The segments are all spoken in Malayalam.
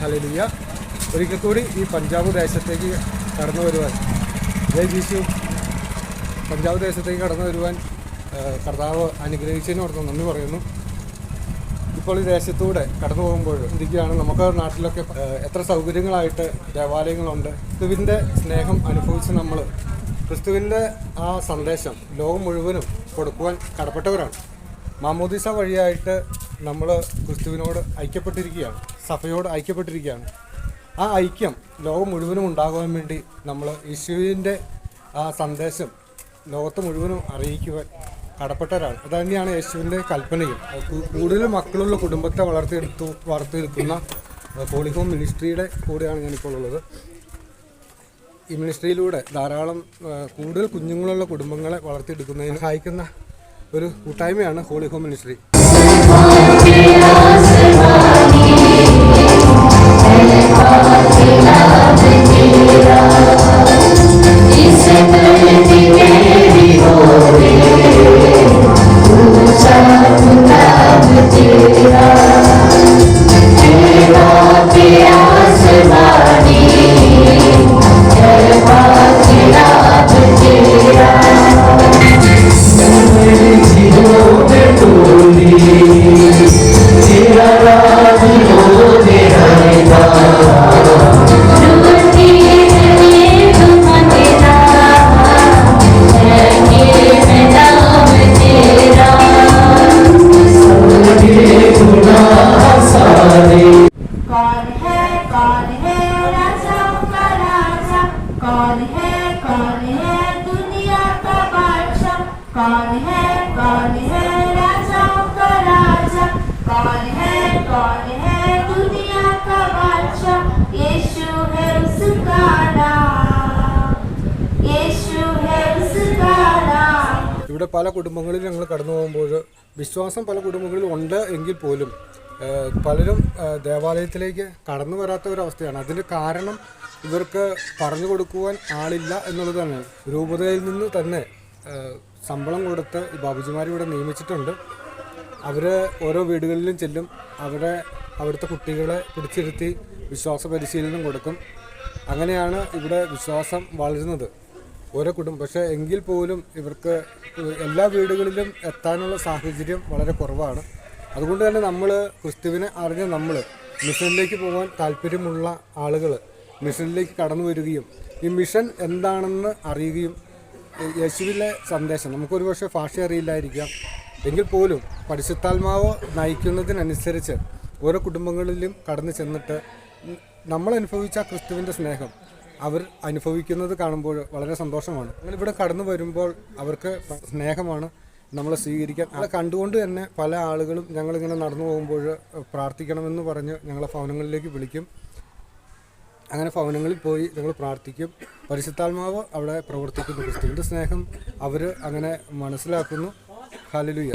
ഹലലിയ. ഒരിക്കൽ കൂടി ഈ പഞ്ചാബ് ദേശത്തേക്ക് കടന്നു വരുവാൻ. ജയ് ജീശു. പഞ്ചാബ് ദേശത്തേക്ക് കടന്നു വരുവാൻ കർത്താവ് അനുഗ്രഹിച്ചതിന് ഓർത്ത് നന്ദി പറയുന്നു. ഇപ്പോൾ ഈ ദേശത്തൂടെ കടന്നു പോകുമ്പോൾ ഇരിക്കുകയാണ്. നമുക്ക് നാട്ടിലൊക്കെ എത്ര സൗകര്യങ്ങളായിട്ട് ദേവാലയങ്ങളുണ്ട്. ക്രിസ്തുവിന്റെ സ്നേഹം അനുഭവിച്ച് നമ്മൾ ക്രിസ്തുവിന്റെ ആ സന്ദേശം ലോകം മുഴുവനും കൊടുക്കുവാൻ കടപ്പെട്ടവരാണ്. മാമോദിസ വഴിയായിട്ട് നമ്മൾ ക്രിസ്തുവിനോട് ഐക്യപ്പെട്ടിരിക്കുകയാണ്. സഭയോട് ഐക്യപ്പെട്ടിരിക്കുകയാണ്. ആ ഐക്യം ലോകം മുഴുവനും ഉണ്ടാകുവാൻ വേണ്ടി നമ്മൾ യേശുവിന്റെ ആ സന്ദേശം ലോകത്ത് മുഴുവനും അറിയിക്കുവാൻ കടപ്പെട്ടവരാണ്. അത് തന്നെയാണ് യേശുവിന്റെ കൽപ്പനയും. കൂടുതൽ മക്കളുള്ള കുടുംബത്തെ വളർത്തിയെടുത്തു വളർത്തിയെടുക്കുന്ന ഹോളിഹോം മിനിസ്ട്രിയുടെ കൂടെയാണ് ഞാനിപ്പോൾ ഉള്ളത്. ഈ മിനിസ്ട്രിയിലൂടെ ധാരാളം കൂടുതൽ കുഞ്ഞുങ്ങളുള്ള കുടുംബങ്ങളെ വളർത്തിയെടുക്കുന്നതിന് സഹായിക്കുന്ന ഒരു കൂട്ടായ്മയാണ് ഹോളിഹോം മിനിസ്ട്രി. ഇവിടെ പല കുടുംബങ്ങളിൽ ഞങ്ങൾ കടന്നു പോകുമ്പോൾ വിശ്വാസം പല കുടുംബങ്ങളിൽ ഉണ്ട് എങ്കിൽ പോലും പലരും ദേവാലയത്തിലേക്ക് കടന്നു വരാത്ത ഒരവസ്ഥയാണ്. അതിന് കാരണം ഇവർക്ക് പറഞ്ഞു കൊടുക്കുവാൻ ആളില്ല എന്നുള്ളത് തന്നെയാണ് രൂപതയിൽ നിന്ന് തന്നെ ശമ്പളം കൊടുത്ത് ബാബുജിമാർ ഇവിടെ നിയമിച്ചിട്ടുണ്ട്. അവർ ഓരോ വീടുകളിലും ചെല്ലും. അവരെ അവിടുത്തെ കുട്ടികളെ പിടിച്ചിരുത്തി വിശ്വാസ പരിശീലനം കൊടുക്കും. അങ്ങനെയാണ് ഇവിടെ വിശ്വാസം വളരുന്നത്. ഓരോ കുടുംബം പക്ഷേ എങ്കിൽ പോലും ഇവർക്ക് എല്ലാ വീടുകളിലും എത്താനുള്ള സാഹചര്യം വളരെ കുറവാണ്. അതുകൊണ്ട് തന്നെ നമ്മൾ ക്രിസ്തുവിനെ അറിഞ്ഞ നമ്മൾ മിഷനിലേക്ക് പോകാൻ താല്പര്യമുള്ള ആളുകൾ മിഷനിലേക്ക് കടന്നു വരികയും ഈ മിഷൻ എന്താണെന്ന് അറിയുകയും യേശുവിലെ സന്ദേശം നമുക്കൊരു പക്ഷേ ഭാഷ അറിയില്ലായിരിക്കാം. എങ്കിൽ പോലും പരിശുദ്ധാത്മാവ് നയിക്കുന്നതിനനുസരിച്ച് ഓരോ കുടുംബങ്ങളിലും കടന്നു ചെന്നിട്ട് നമ്മൾ അനുഭവിച്ച ക്രിസ്തുവിന്റെ സ്നേഹം അവർ അനുഭവിക്കുന്നത് കാണുമ്പോൾ വളരെ സന്തോഷമാണ്. ഞങ്ങളിവിടെ കടന്നു വരുമ്പോൾ അവർക്ക് സ്നേഹമാണ് നമ്മൾ സ്വീകരിക്കാൻ. അത് കണ്ടുകൊണ്ട് തന്നെ പല ആളുകളും ഞങ്ങളിങ്ങനെ നടന്നു പോകുമ്പോൾ പ്രാർത്ഥിക്കണമെന്ന് പറഞ്ഞ് ഞങ്ങളെ ഭവനങ്ങളിലേക്ക് വിളിക്കും. അങ്ങനെ ഭവനങ്ങളിൽ പോയി ഞങ്ങൾ പ്രാർത്ഥിക്കും. പരിശുദ്ധാത്മാവ് അവിടെ പ്രവർത്തിക്കുന്നു. ക്രിസ്തുവിന്റെ സ്നേഹം അവർ അങ്ങനെ മനസ്സിലാക്കുന്നു. ഹാലലുയ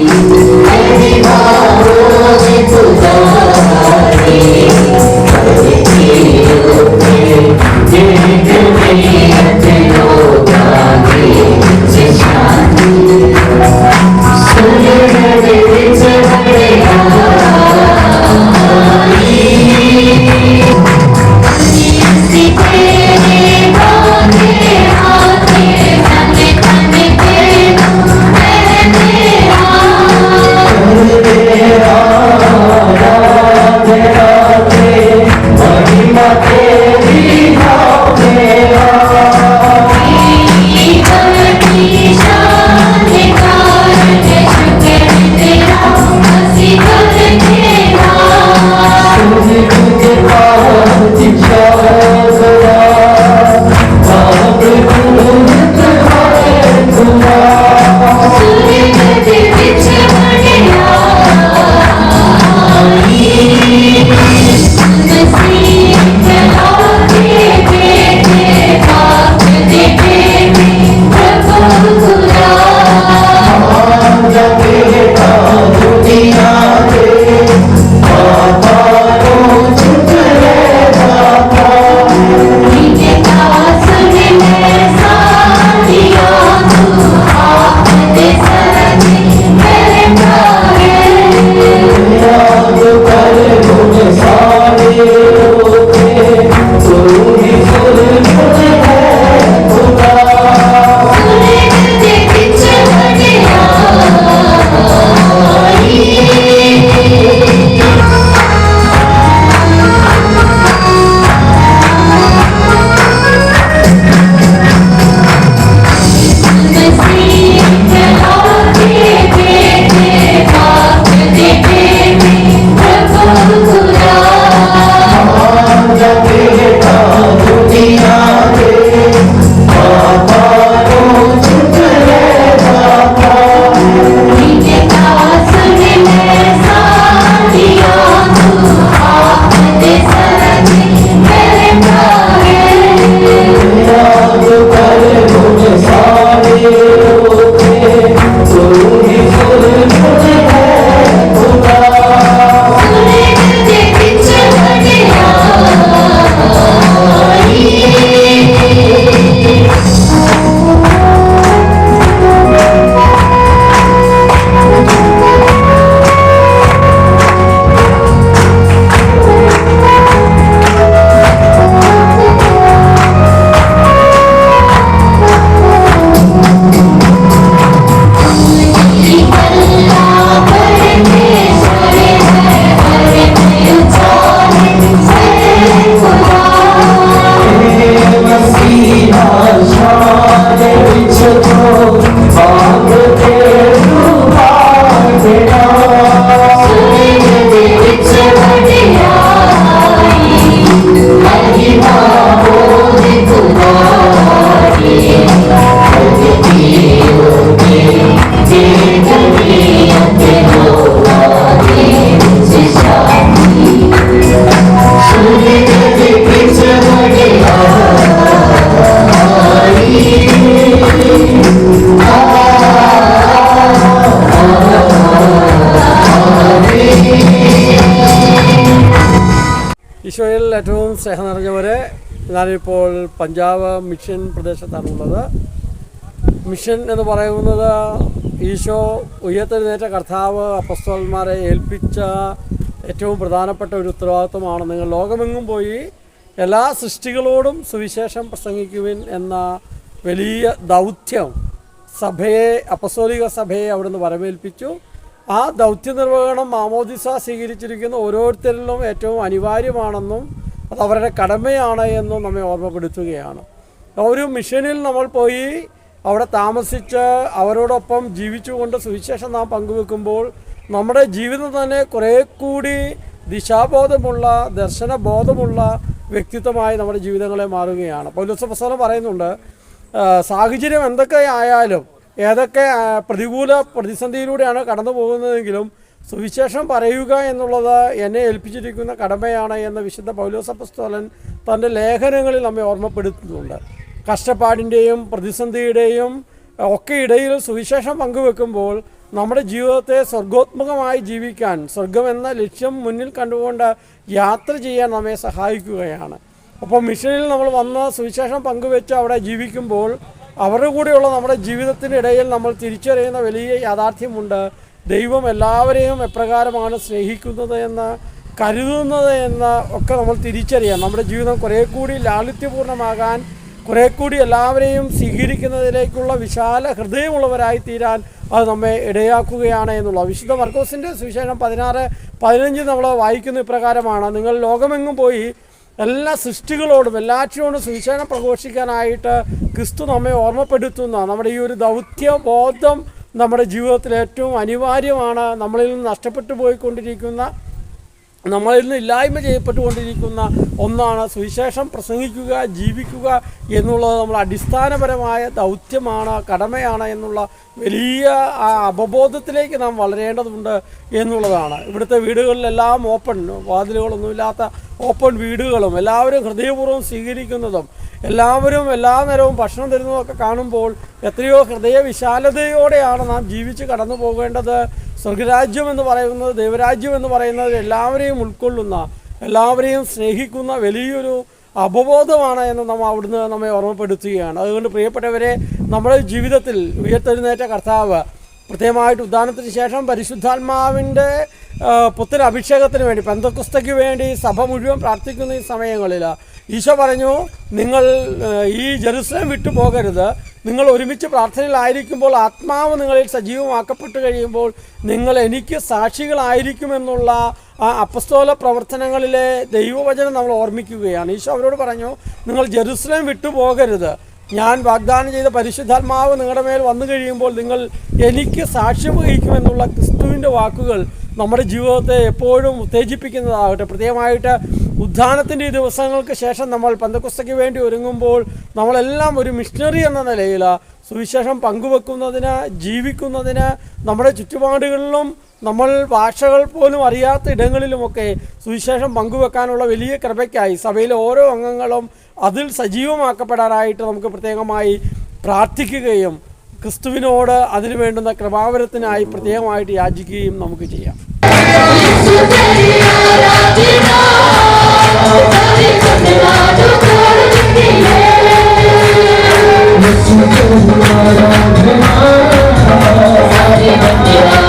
സ്നേഹം നിറഞ്ഞവരെ ഞാനിപ്പോൾ പഞ്ചാബ് മിഷൻ പ്രദേശത്താണുള്ളത്. മിഷൻ എന്ന് പറയുന്നത് ഈശോ ഉയർത്തെഴുന്നേറ്റ കർത്താവ് അപ്പസ്തോന്മാരെ ഏൽപ്പിച്ച ഏറ്റവും പ്രധാനപ്പെട്ട ഒരു ഉത്തരവാദിത്വമാണ്. നിങ്ങൾ ലോകമെങ്ങും പോയി എല്ലാ സൃഷ്ടികളോടും സുവിശേഷം പ്രസംഗിക്കുവിൻ എന്ന വലിയ ദൗത്യം സഭയെ അപ്പസ്തോലിക സഭയെ അവിടുന്ന് വരവേൽപ്പിച്ചു. ആ ദൗത്യ നിർവഹണം മാമോദിസ സ്വീകരിച്ചിരിക്കുന്ന ഓരോരുത്തരിലും ഏറ്റവും അനിവാര്യമാണെന്നും അത് അവരുടെ കടമയാണ് എന്ന് നമ്മെ ഓർമ്മപ്പെടുത്തുകയാണ്. ഒരു മിഷനിൽ നമ്മൾ പോയി അവിടെ താമസിച്ച് അവരോടൊപ്പം ജീവിച്ചുകൊണ്ട് സുവിശേഷം നാം പങ്കുവെക്കുമ്പോൾ നമ്മുടെ ജീവിതം തന്നെ കുറേ കൂടി ദിശാബോധമുള്ള ദർശനബോധമുള്ള വ്യക്തിത്വമായി നമ്മുടെ ജീവിതങ്ങളെ മാറുകയാണ്. പൗലോസഫസനം പറയുന്നുണ്ട് സാഹചര്യം എന്തൊക്കെ ആയാലും ഏതൊക്കെ പ്രതികൂല പ്രതിസന്ധിയിലൂടെയാണ് കടന്നു പോകുന്നതെങ്കിലും സുവിശേഷം പറയുക എന്നുള്ളത് എന്നെ ഏൽപ്പിച്ചിരിക്കുന്ന കടമയാണ് എന്ന് വിശുദ്ധ പൗലോസപ്പസ്തോലൻ തന്റെ ലേഖനങ്ങളിൽ നമ്മെ ഓർമ്മപ്പെടുത്തുന്നുണ്ട്. കഷ്ടപ്പാടിന്റെയും പ്രതിസന്ധിയുടെയും ഒക്കെ ഇടയിൽ സുവിശേഷം പങ്കുവെക്കുമ്പോൾ നമ്മുടെ ജീവിതത്തെ സ്വർഗോത്മകമായി ജീവിക്കാൻ സ്വർഗമെന്ന ലക്ഷ്യം മുന്നിൽ കണ്ടുകൊണ്ട് യാത്ര ചെയ്യാൻ നമ്മെ സഹായിക്കുകയാണ്. അപ്പോൾ മിഷനിൽ നമ്മൾ വന്ന് സുവിശേഷം പങ്കുവെച്ച് അവിടെ ജീവിക്കുമ്പോൾ അവരുടെ കൂടെയുള്ള നമ്മുടെ ജീവിതത്തിനിടയിൽ നമ്മൾ തിരിച്ചറിയുന്ന വലിയ യാഥാർത്ഥ്യമുണ്ട്. ദൈവം എല്ലാവരെയും എപ്രകാരമാണ് സ്നേഹിക്കുന്നത് എന്ന് കരുതുന്നത് എന്ന് ഒക്കെ നമ്മൾ തിരിച്ചറിയാം. നമ്മുടെ ജീവിതം കുറേ കൂടി ലാളിത്യപൂർണമാകാൻ കുറേ കൂടി എല്ലാവരെയും സ്വീകരിക്കുന്നതിലേക്കുള്ള വിശാല ഹൃദയമുള്ളവരായി തീരാൻ അത് നമ്മെ ഇടയാക്കുകയാണ് എന്നുള്ള വിശുദ്ധ മർക്കോസിന്റെ സുവിശേഷം പതിനാറ് പതിനഞ്ച് നമ്മൾ വായിക്കുന്ന ഇപ്രകാരമാണ്. നിങ്ങൾ ലോകമെങ്ങും പോയി എല്ലാ സൃഷ്ടികളോടും എല്ലാറ്റിനോടും സുവിശേഷം പ്രഘോഷിക്കാനായിട്ട് ക്രിസ്തു നമ്മെ ഓർമ്മപ്പെടുത്തുന്ന നമ്മുടെ ഈ ഒരു ദൗത്യബോധം നമ്മുടെ ജീവിതത്തിൽ ഏറ്റവും അനിവാര്യമാണ് നമ്മളിൽ നിന്ന് നഷ്ടപ്പെട്ടു പോയിക്കൊണ്ടിരിക്കുന്ന നമ്മളിൽ നിന്ന് ഇല്ലായ്മ ചെയ്യപ്പെട്ടുകൊണ്ടിരിക്കുന്ന ഒന്നാണ് സുവിശേഷം പ്രസംഗിക്കുക ജീവിക്കുക എന്നുള്ളത് നമ്മൾ അടിസ്ഥാനപരമായ ദൗത്യമാണ് കടമയാണ് എന്നുള്ള വലിയ അവബോധത്തിലേക്ക് നാം വളരേണ്ടതുണ്ട് എന്നുള്ളതാണ്. ഇവിടുത്തെ വീടുകളിലെല്ലാം ഓപ്പൺ വാതിലുകളൊന്നുമില്ലാത്ത ഓപ്പൺ വീടുകളും എല്ലാവരും ഹൃദയപൂർവം സ്വീകരിക്കുന്നതും എല്ലാവരും എല്ലാ നേരവും ഭക്ഷണം തരുന്നതൊക്കെ കാണുമ്പോൾ എത്രയോ ഹൃദയ വിശാലതയോടെയാണ് നാം ജീവിച്ച് കടന്നു പോകേണ്ടത്. സ്വർഗരാജ്യം എന്ന് പറയുന്നത് ദൈവരാജ്യം എന്ന് പറയുന്നത് എല്ലാവരെയും ഉൾക്കൊള്ളുന്ന എല്ലാവരെയും സ്നേഹിക്കുന്ന വലിയൊരു അപബോധമാണ് എന്ന് നമ്മൾ അവിടുന്ന് നമ്മെ ഓർമ്മപ്പെടുത്തുകയാണ്. അതുകൊണ്ട് പ്രിയപ്പെട്ടവരെ നമ്മുടെ ജീവിതത്തിൽ ഉയർത്തെഴുന്നേറ്റ കർത്താവ് പ്രത്യേകമായിട്ട് ഉദ്ധാനത്തിന് ശേഷം പരിശുദ്ധാത്മാവിന്റെ പുത്തൻ അഭിഷേകത്തിന് വേണ്ടി പെന്തക്കുസ്തയ്ക്ക് വേണ്ടി സഭ മുഴുവൻ പ്രാർത്ഥിക്കുന്ന ഈ സമയങ്ങളിൽ ഈശോ പറഞ്ഞു നിങ്ങൾ ഈ ജെറുസലേം വിട്ടു പോകരുത്. നിങ്ങൾ ഒരുമിച്ച് പ്രാർത്ഥനയിലായിരിക്കുമ്പോൾ ആത്മാവ് നിങ്ങളിൽ സജീവമാക്കപ്പെട്ട് കഴിയുമ്പോൾ നിങ്ങൾ എനിക്ക് സാക്ഷികളായിരിക്കുമെന്നുള്ള ആ അപ്പസ്തോല പ്രവർത്തനങ്ങളിലെ ദൈവവചനം നമ്മൾ ഓർമ്മിക്കുകയാണ്. ഈശോ അവരോട് പറഞ്ഞു നിങ്ങൾ ജെറുസലേം വിട്ടു പോകരുത്. ഞാൻ വാഗ്ദാനം ചെയ്ത പരിശുദ്ധാത്മാവ് നിങ്ങളുടെ മേൽ വന്നു കഴിയുമ്പോൾ നിങ്ങൾ എനിക്ക് സാക്ഷ്യം വഹിക്കുമെന്നുള്ള ക്രിസ്തുവിന്റെ വാക്കുകൾ നമ്മുടെ ജീവിതത്തെ എപ്പോഴും ഉത്തേജിപ്പിക്കുന്നതാകട്ടെ. പ്രത്യേകമായിട്ട് ഉദ്ധാനത്തിന്റെ ദിവസങ്ങൾക്ക് ശേഷം നമ്മൾ പന്തക്കുസ്തയ്ക്ക് വേണ്ടി ഒരുങ്ങുമ്പോൾ നമ്മളെല്ലാം ഒരു മിഷണറി എന്ന നിലയിൽ സുവിശേഷം പങ്കുവെക്കുന്നതിന് ജീവിക്കുന്നതിന് നമ്മുടെ ചുറ്റുപാടുകളിലും നമ്മൾ ഭാഷകൾ പോലും അറിയാത്ത ഇടങ്ങളിലുമൊക്കെ സുവിശേഷം പങ്കുവെക്കാനുള്ള വലിയ കൃപയ്ക്കായി സഭയിലെ ഓരോ അംഗങ്ങളും അതിൽ സജീവമാക്കപ്പെടാനായിട്ട് നമുക്ക് പ്രത്യേകമായി പ്രാർത്ഥിക്കുകയും ക്രിസ്തുവിനോട് അതിന് വേണ്ടുന്ന കൃപാവരത്തിനായി പ്രത്യേകമായിട്ട് യാചിക്കുകയും നമുക്ക് ചെയ്യാം. പോളിയോ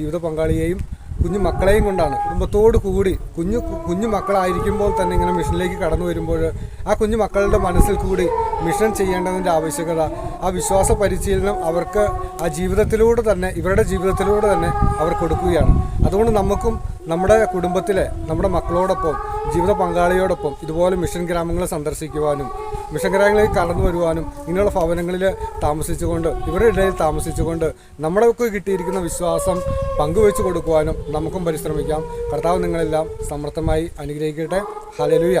ജീവിത പങ്കാളിയെയും കുഞ്ഞു മക്കളെയും കൊണ്ടാണ്. കുടുംബത്തോട് കൂടി കുഞ്ഞു കുഞ്ഞു മക്കളായിരിക്കുമ്പോൾ തന്നെ ഇങ്ങനെ മിഷനിലേക്ക് കടന്നു വരുമ്പോൾ ആ കുഞ്ഞു മക്കളുടെ മനസ്സിൽ കൂടി മിഷൻ ചെയ്യേണ്ടതിന്റെ ആവശ്യകത ആ വിശ്വാസ പരിശീലനം അവർക്ക് ആ ജീവിതത്തിലൂടെ തന്നെ ഇവരുടെ ജീവിതത്തിലൂടെ തന്നെ അവർ കൊടുക്കുകയാണ്. അതുകൊണ്ട് നമുക്കും നമ്മുടെ കുടുംബത്തിലെ നമ്മുടെ മക്കളോടൊപ്പം ജീവിത പങ്കാളിയോടൊപ്പം ഇതുപോലെ മിഷൻ ഗ്രാമങ്ങളെ സന്ദർശിക്കുവാനും മിഷൻ ഗ്രാമങ്ങളിൽ കടന്നു വരുവാനും ഇങ്ങനെയുള്ള ഭവനങ്ങളിൽ താമസിച്ചുകൊണ്ട് ഇവരുടെ ഇടയിൽ താമസിച്ചുകൊണ്ട് നമ്മളൊക്കെ കിട്ടിയിരിക്കുന്ന വിശ്വാസം പങ്കുവെച്ചു കൊടുക്കുവാനും നമുക്കും പരിശ്രമിക്കാം. കർത്താവ് നിങ്ങളെല്ലാം സമർത്ഥമായി അനുഗ്രഹിക്കട്ടെ. ഹലലുയ